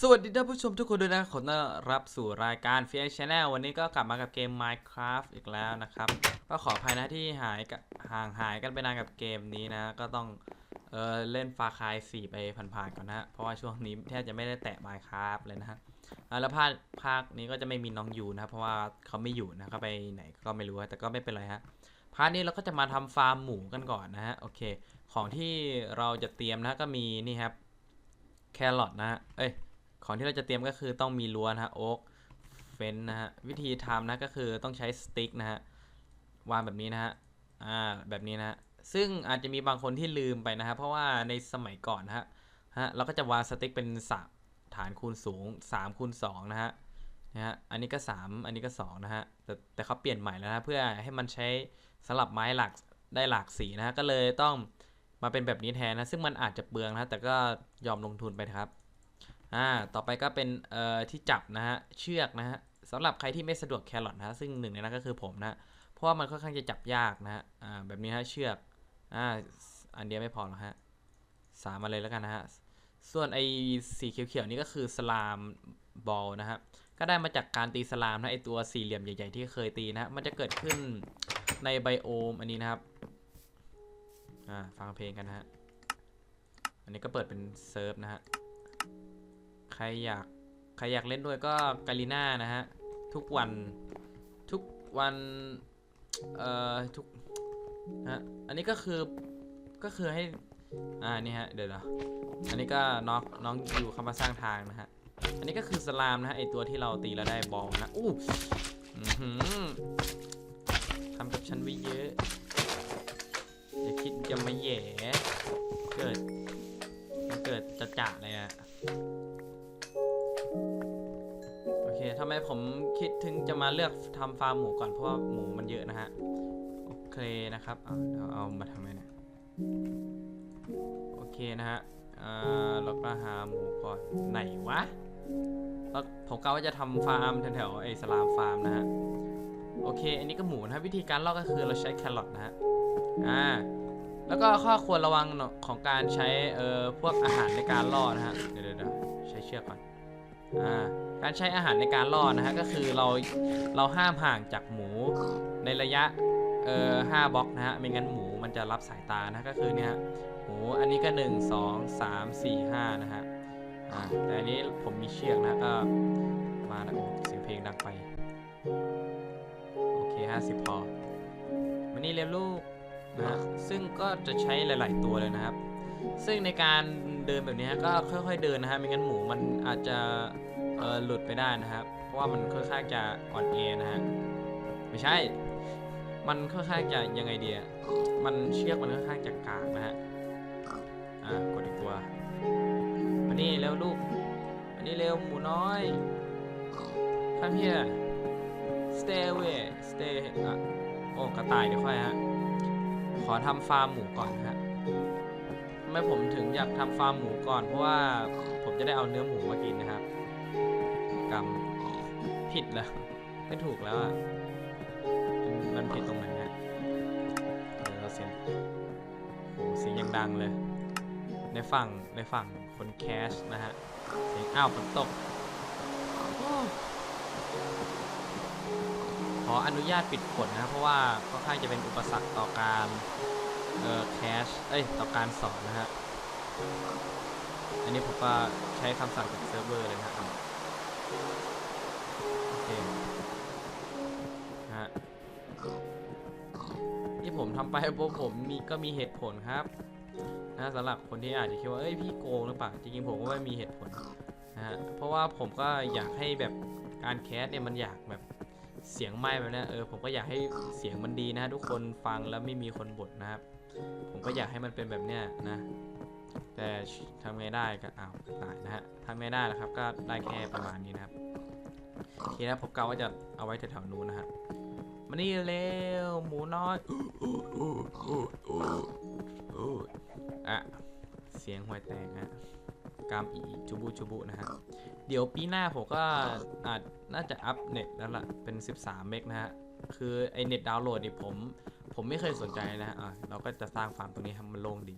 สวัสดีท่านผู้ชมทุกคนด้วยนะขอต้อนรับสู่รายการ f i a Channel วันนี้ก็กลับมากับเกม Minecraft อีกแล้วนะครับ ก็ขออภัยนะที่หายห่างหายกันไปนานกับเกมนี้นะ ก็ต้องเออเล่นฟาคาย4ไปผ่านๆก่อนนะ เพราะว่าช่วงนี้แทบจะไม่ได้แตะ Minecraft เลยนะฮะแล้วภาคภาคนี้ก็จะไม่มีน้องยูนะ เพราะว่าเขาไม่อยู่นะเขาไปไหนก็ไม่รู้แต่ก็ไม่เป็นไรฮะพาร์ทนี้เราก็จะมาทำฟาร์มหมูกันก่อนนะฮะโอเค ของที่เราจะเตรียมนะก็มีนี่ครับแครอทนะฮะเอ้ย ของที่เราจะเตรียมก็คือต้องมีรั้วนะฮะโอ๊กเฟนนะฮะวิธีทำนะก็คือต้องใช้สติ๊กนะฮะวางแบบนี้นะฮะอ่าแบบนี้นะฮะซึ่งอาจจะมีบางคนที่ลืมไปนะฮะเพราะว่าในสมัยก่อนนะฮะฮะเราก็จะวางสติ๊กเป็นสฐานคูณสูง3คูณ2นะฮะนะฮะอันนี้ก็ 3 อันนี้ก็2นะฮะแต่แต่เขาเปลี่ยนใหม่แล้วนะเพื่อให้มันใช้สลับไม้หลักได้หลากสีนะฮะก็เลยต้องมาเป็นแบบนี้แทนนะซึ่งมันอาจจะเปลืองนะแต่ก็ยอมลงทุนไปครับ อ่าต่อไปก็เป็นเอ่อที่จับนะฮะเชือกนะฮะสำหรับใครที่ไม่สะดวกแครอทนะฮะซึ่งหนึ่งในนั้นก็คือผมนะเพราะว่ามันค่อนข้างจะจับยากนะฮะอ่าแบบนี้ฮะเชือกอ่าอันเดียวไม่พอหรอกฮะสามมาเลยแล้วกันนะฮะส่วนไอ้สีเขียวๆนี่ก็คือสลามบอลนะฮะก็ได้มาจากการตีสลามนะไอตัวสี่เหลี่ยมใหญ่ๆที่เคยตีนะฮะมันจะเกิดขึ้นในไบโอมอันนี้นะครับอ่าฟังเพลงกันนะฮะอันนี้ก็เปิดเป็นเซิร์ฟนะฮะ ใครอยากใครอยากเล่นด้วยก็กาลิน่านะฮะ ทุกวันทุกวัน เอ่อ ทุกฮะอันนี้ก็คือก็คือให้ อ่า นี่ฮะ เดี๋ยวนะอันนี้ก็น้องน้องอยู่เข้ามาสร้างทางนะฮะ อันนี้ก็คือสลามนะฮะไอตัวที่เราตีแล้วได้บอลนะอู้หือทำกับฉันไว้เยอะอย่าคิดจะมาแหย่เกิดมันเกิดจะจ่าเลยอะ ผมคิดถึงจะมาเลือกทำฟาร์มหมูก่อนเพราะว่าหมูมันเยอะนะฮะ โอเคนะครับเอาเดี๋ยวเอามาทำไมเนี่ยโอเคนะฮะเราก็หาหมูก่อนไหนวะแล้วผมกะว่าจะทำฟาร์มแถวๆไอ้สลามฟาร์มนะฮะ โอเค อันนี้ก็หมูนะฮะวิธีการลอกก็คือเราใช้แครอทนะฮะ อ่า แล้วก็ข้อควรระวังของการใช้เอ่อพวกอาหารในการล่อนะฮะ เดี๋ยวเดี๋ยวเดี๋ยวใช้เชือกก่อน อ่า การใช้อาหารในการล่อนะฮะก็คือเราเราห้ามห่างจากหมูในระยะเอ่อห้าบล็อกนะฮะไม่งั้นหมูมันจะรับสายตานะก็คือเนี่ยฮะหมูอันนี้ก็1 2 3 4 5นะฮะอ่าแต่อันนี้ผมมีเชือกนะก็มาแล้วโอ้เสียงเพลงดังไปโอเค50พอมานี่เร็วลูกนะซึ่งก็จะใช้หลาย ๆ ตัวเลยนะครับ ซึ่งในการเดินแบบนี้ฮะก็ค่อย ๆ เดินนะฮะไม่งั้นหมูมันอาจจะ เออหลุดไปได้นะครับ เพราะว่ามันค่อนข้างจะอ่อนแอนะฮะ ไม่ใช่ มันค่อนข้างจะยังไงเดีอะมันเชือกมันค่อนข้างจะกากนะฮะ อ่ากดอีกตัวมานี่เร็วลูกมานี่เร็วหมูน้อย come here stay away stay อะโอ้กระต่ายเดี๋ยวค่อยฮะ ขอทำฟาร์มหมูก่อนนะฮะทำไมผมถึงอยากทำฟาร์มหมูก่อน เพราะว่าผมจะได้เอาเนื้อหมูมากินนะครับ กรรม ผิดแล้วไม่ถูกแล้วอะมันผิดตรงไหนฮะเดี๋ยวเราเสียงโอ้เสียงยังดังเลย ในฝั่งในฝั่งคนแคชนะฮะ เสียงอ้าวฝนตก ขออนุญาตปิดฝนนะ เพราะว่าค่อนข้างจะเป็นอุปสรรคต่อการเอ่อแคชเอ้ย ต่อการสอนนะฮะ อันนี้ผมก็ใช้คำสั่งจากเซิร์ฟเวอร์เลยนะครับ โอเคฮะที่ผมทำไปเพราะผมมีก็มีเหตุผลครับนะสำหรับคนที่อาจจะคิดว่าเอ้ยพี่โกงหรือเปล่าจริงๆผมก็ไม่มีเหตุผลนะฮะเพราะว่าผมก็อยากให้แบบการแคสเนี่ยมันอยากแบบเสียงไม่แบบนี้เออผมก็อยากให้เสียงมันดีนะฮะทุกคนฟังแล้วไม่มีคนบ่นนะครับ ผมก็อยากให้มันเป็นแบบเนี้ยนะ แต่ทำไงได้ก็อ้าวตายนะฮะทำไม่ได้นะครับ ก็ได้แค่ประมาณนี้นะครับโอเคนะผมกะว่าจะเอาไว้แถวๆนู้นนะฮะมานี่เร็วหมูน้อยอะเสียงห่วยแตกฮะกามอีจูบุจูบุนะฮะเดี๋ยวปีหน้าผมก็อาจน่าจะอัพเน็ตแล้วล่ะเป็น 13 เมกนะฮะคือไอเน็ตดาวน์โหลดนี่ผม ผมไม่เคยสนใจนะฮะอะเราก็จะสร้างฟาร์มตรงนี้ให้มันโล่งดี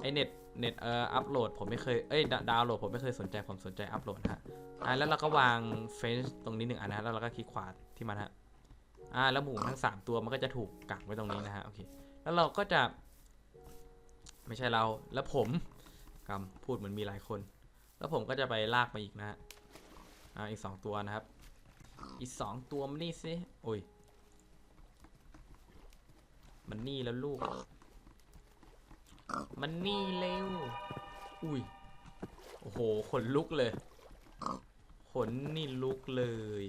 ไอเน็ต เน็ตเอ่ออัพโหลดผมไม่เคยเอ้ยดาดาวน์โหลดผมไม่เคยสนใจผมสนใจอัพโหลดฮะอ่าแล้วเราก็วางเฟนช์ตรงนี้หนึ่งอันนะแล้วเราก็คลิกขวาที่มันฮะอ่าแล้วหมูทั้งสามตัวมันก็จะถูกกักไว้ตรงนี้นะฮะโอเคแล้วเราก็จะไม่ใช่เราแล้วผมกำพูดเหมือนมีหลายคน แล้วผมก็จะไปลากมาอีกนะฮะอ่าอีกสองตัวนะครับ อีกสองตัวมันนี่สิโอ้ยมันนี่แล้วลูก มันนี่เร็ว อุ้ย โอ้โห ขนลุกเลย ขนนี่ลุกเลย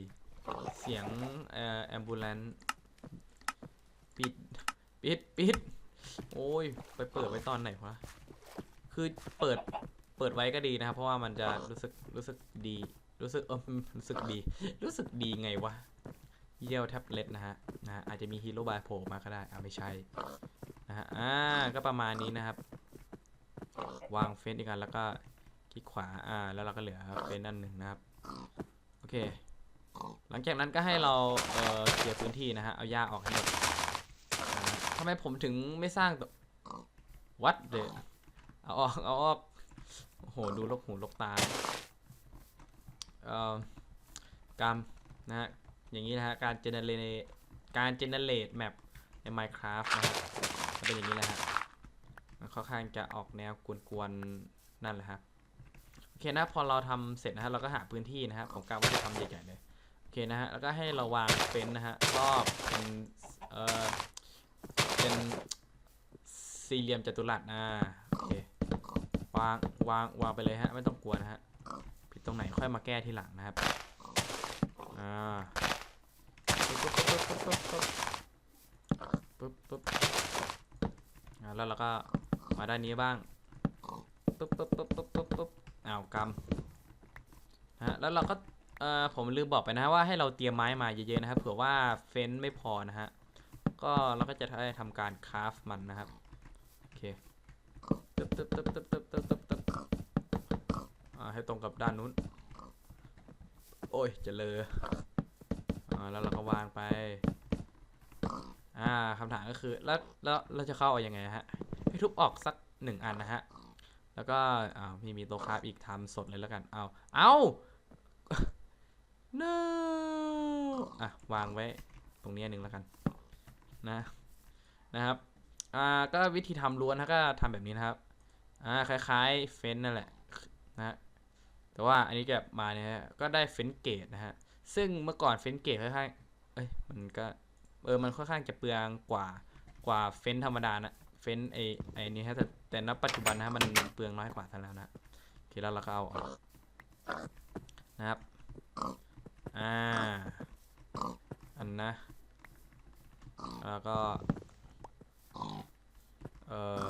เสียงเอ่อแอมบูเลนปิด ปิด ปิด โอ้ย ไปเปิดไว้ตอนไหนวะ คือเปิด เปิดไว้ก็ดีนะครับ เพราะว่ามันจะรู้สึก รู้สึกดี รู้สึกเออรู้สึกดี รู้สึกดีไงวะเยี่ยวแท็บเล็ตนะฮะนะฮะอาจจะมีฮีโร่บายโผล่มาก็ได้อ่าไม่ใช่ นะฮะ อ่า ก็ประมาณนี้นะครับ วางเฟซอีกอันแล้วก็คลิกขวาอ่าแล้วเราก็เหลือเฟซอันหนึ่งนะครับโอเค หลังจากนั้นก็ให้เราเออเคลียร์พื้นที่นะฮะเอาหญ้าออกให้หมดทำไมผมถึงไม่สร้างตัววัดเดเอาออกเอาออกโอ้โหดูลกหูลกตาเอ่อกรรมนะฮะอย่างนี้นะฮะการเจเนเรตการเจเนเรตแมปใน Minecraft นะครับจะเป็นอย่างนี้แหละฮะ ค่อนข้างจะออกแนวกวนๆนั่นแหละครับโอเคนะพอเราทำเสร็จนะฮะเราก็หาพื้นที่นะฮะผมกะว่าจะทำใหญ่ๆเลยโอเคนะฮะแล้วก็ให้เราวางเฟนนะฮะรอบเป็นเอ่อเป็นสี่เหลี่ยมจัตุรัสนะโอเควางวางวางไปเลยฮะไม่ต้องกลัวนะฮะผิดตรงไหนค่อยมาแก้ทีหลังนะครับอ่าปึ๊บปึ๊บปึ๊บปึ๊บปึ๊บปึ๊บปึ๊บอ่าแล้วเราก็ มาด้านนี้บ้างปึ๊บปึ๊บปึ๊บปึ๊บปึ๊บปึ๊บอ้าวกำฮะแล้วเราก็เอ่อผมลืมบอกไปนะว่าให้เราเตรียมไม้มาเยอะๆนะครับเผื่อว่าเฟ้นไม่พอนะฮะก็เราก็จะได้ทำการคราฟมันนะครับโอเคตึ๊บตึ๊บตึ๊บตึ๊บตึ๊บตึ๊บตึ๊บตึ๊บอ่าให้ตรงกับด้านนู้น โอ้ยจะเลออ่าแล้วเราก็วางไปอ่าคำถามก็คือแล้วแล้วเราจะเข้าเอายังไงฮะ ให้ทุบออกสักหนึ่งอันนะฮะ แล้วก็อ้าวมีมีโต๊ะคราฟอีกทำสดเลยแล้วกัน เอาเอา no อะวางไว้ตรงนี้หนึ่งแล้วกันนะนะครับอ่าก็วิธีทำล้วนนะก็ทำแบบนี้นะครับอ่าคล้ายๆเฟ้นนั่นแหละนะแต่ว่าอันนี้แบบมาเนี่ยก็ได้เฟ้นเกตนะฮะซึ่งเมื่อก่อนเฟ้นเกตค่อนข้างเอ้ยมันก็เออมันค่อนข้างจะเปลืองกว่ากว่าเฟ้นธรรมดานะ ฟ้นไอไอนี้ฮะแต่แต่ณปัจจุบันนะฮะมันเปลืองน้อยกว่าซะแล้วนะโอเคแล้วเราก็เอาออกนะครับอ่าอันนะแล้วก็เออ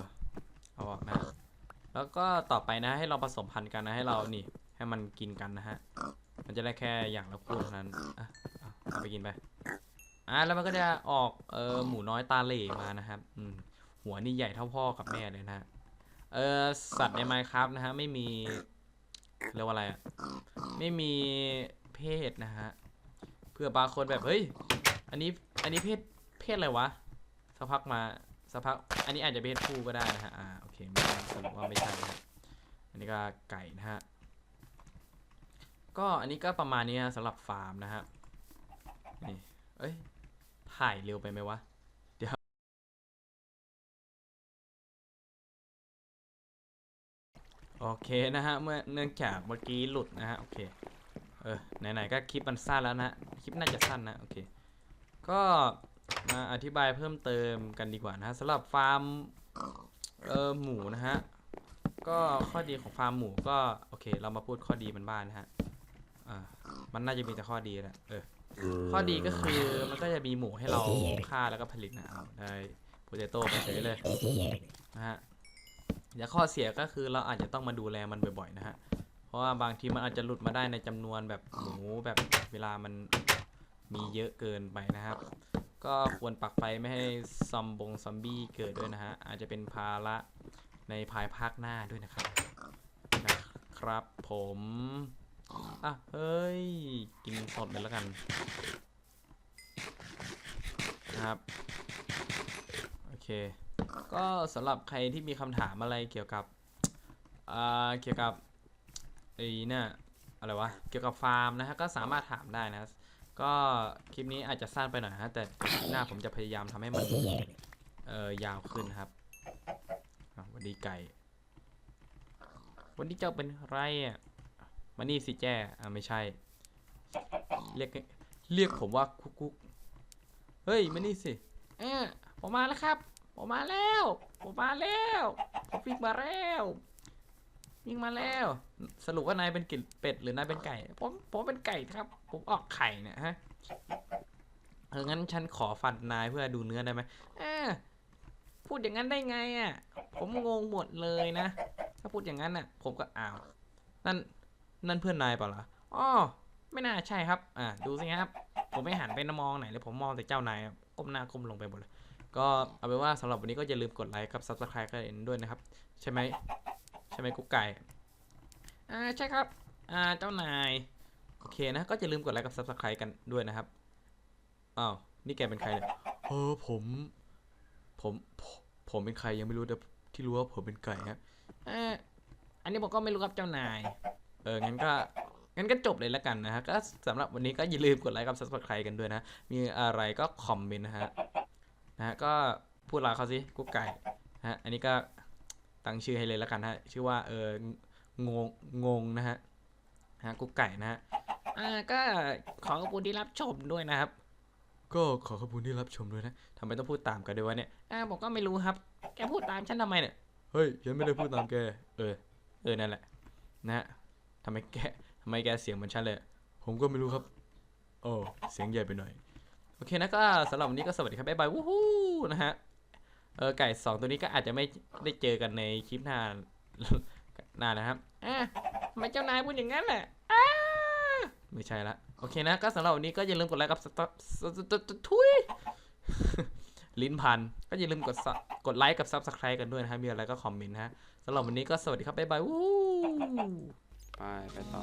เอาออกนะแล้วก็ต่อไปนะให้เราผสมพันธุ์กันนะให้เรานี่ให้มันกินกันนะฮะมันจะได้แค่อย่างละคู่เท่านั้นอะเอาไปกินไปอะแล้วมันก็จะออกเออหมูน้อยตาเหล่มานะครับ หัวนี่ใหญ่เท่าพ่อกับแม่เลยนะฮะ เออสัตว์ใน Minecraft นะฮะ ไม่มีเรียกว่าอะไรอะไม่มีเพศนะฮะ เพื่อบางคนแบบเฮ้ย อันนี้อันนี้เพศเพศอะไรวะสักพักมาสักพักอันนี้อาจจะเพศผู้ก็ได้นะฮะอ่าโอเคไม่สรุปว่าไม่ใช่นะฮะอันนี้ก็ไก่นะฮะก็อันนี้ก็ประมาณนี้นะสำหรับฟาร์มนะฮะนี่เอ้ยถ่ายเร็วไปไหมวะ โอเคนะฮะเมื่อเนื่องจากเมื่อกี้หลุดนะฮะโอเคเออไหนๆก็คลิปมันสั้นแล้วนะคลิปน่าจะสั้นนะโอเคก็มาอธิบายเพิ่มเติมกันดีกว่านะฮะสำหรับฟาร์มเออหมูนะฮะก็ข้อดีของฟาร์มหมูก็โอเค เรามาพูดข้อดีมันบ้างนะฮะอ่ามันน่าจะมีแต่ข้อดีแหละเออข้อดีก็คือมันก็จะมีหมูให้เราฆ่าแล้วก็ผลิตนะเอาได้โปเตโต้ไปเฉยเลยนะฮะ เดี๋ยวข้อเสียก็คือเราอาจจะต้องมาดูแลมันบ่อยๆนะฮะ เพราะว่าบางทีมันอาจจะหลุดมาได้ในจำนวนแบบหมูแบบเวลามันมีเยอะเกินไปนะครับ ก็ควรปักไฟไม่ให้ซอมบงซอมบี้เกิดด้วยนะฮะ อาจจะเป็นภาระในภายภาคหน้าด้วยนะครับนะครับผมอะเฮ้ย กินสดเลยแล้วกันนะครับ โอเค ก็สำหรับใครที่มีคำถามอะไรเกี่ยวกับอ่าเกี่ยวกับไอ้เนี่ยอะไรวะเกี่ยวกับฟาร์มนะฮะก็สามารถถามได้นะก็คลิปนี้อาจจะสั้นไปหน่อยนะฮะแต่หน้าผมจะพยายามทำให้มันเอ่อยาวขึ้นครับวันดีไก่ วันนี้เจ้าเป็นไรอะมานี่สิแจ้อ่าไม่ใช่ เรียกเรียกผมว่ากุ๊กกุ๊กเฮ้ยมานี่สิเออผมมาแล้วครับ ผมมาแล้ว ผมมาแล้วผมวิ่งมาแล้ววิ่งมาแล้ว สรุปว่านายเป็นกินเป็ดหรือนายเป็นไก่ ผมผมเป็นไก่ครับ ผมออกไข่เนี่ยฮะเอองั้นฉันขอฟันนายเพื่อดูเนื้อได้ไหมเออพูดอย่างนั้นได้ไงอะ ผมงงหมดเลยนะ ถ้าพูดอย่างนั้นน่ะ ผมก็อ้าว นั่น นั่นเพื่อนนายเปล่าล่ะอ๋อไม่น่าใช่ครับ อ่า ดูสิครับ ผมไม่หันไปมองไหนเลย ผมมองแต่เจ้านายก้มหน้าก้มลงไปหมดเลย ก็เอาเป็นว่าสำหรับวันนี้ก็อย่าลืมกดไลค์กับ subscribe กันด้วยนะครับ ใช่ไหมใช่ไหมกุ๊กไก่อ่าใช่ครับอ่าเจ้านายโอเคนะ ก็อย่าลืมกดไลค์กับ subscribe กันด้วยนะครับอ้าวนี่แกเป็นใครเนี่ยเออผมผมผมผมเป็นใครยังไม่รู้แต่ที่รู้ว่าผมเป็นไก่ครับเอออันนี้ผมก็ไม่รู้ครับเจ้านาย เอองั้นก็งั้นก็จบเลยแล้วกันนะฮะก็สำหรับวันนี้ก็อย่าลืมกดไลค์กับ subscribe กันด้วยนะ มีอะไรก็คอมเมนต์นะฮะ นะฮะก็พูดลาเขาสิกุ๊กไก่นะฮะอันนี้ก็ตั้งชื่อให้เลยแล้วกันฮะชื่อว่าเอองงงงนะฮะฮะกุ๊กไก่นะฮะอ่าก็ขอขอบคุณที่รับชมด้วยนะครับ ก็ขอขอบคุณที่รับชมด้วยนะทำไมต้องพูดตามกันด้วยวะเนี่ยอ่าผมก็ไม่รู้ครับ แกพูดตามฉันทำไมเนี่ยเฮ้ยฉันไม่ได้พูดตามแกเออเออนั่นแหละ นะฮะทำไมแกทำไมแกเสียงเหมือนฉันเลย ผมก็ไม่รู้ครับโอ้เสียงใหญ่ไปหน่อย โอเคนะก็สำหรับวันนี้ก็สวัสดีครับบ๊ายบายวู้ฮู้นะฮะเออไก่สองตัวนี้ก็อาจจะไม่ได้เจอกันในคลิปหน้าหน้านนะครับอ่าทำไมเจ้านายพูดอย่างนั้นแหละอ้าไม่ใช่ละโอเคนะก็สำหรับวันนี้ก็อย่าลืมกดไลค์กับสตสตทุยลิ้นพันก็อย่าลืมกดกดไลค์กับ Subscribe กันด้วยนะฮะมีอะไรก็คอมเมนต์ฮะสำหรับวันนี้ก็สวัสดีครับบ๊ายบายวู้ไปไปต่อ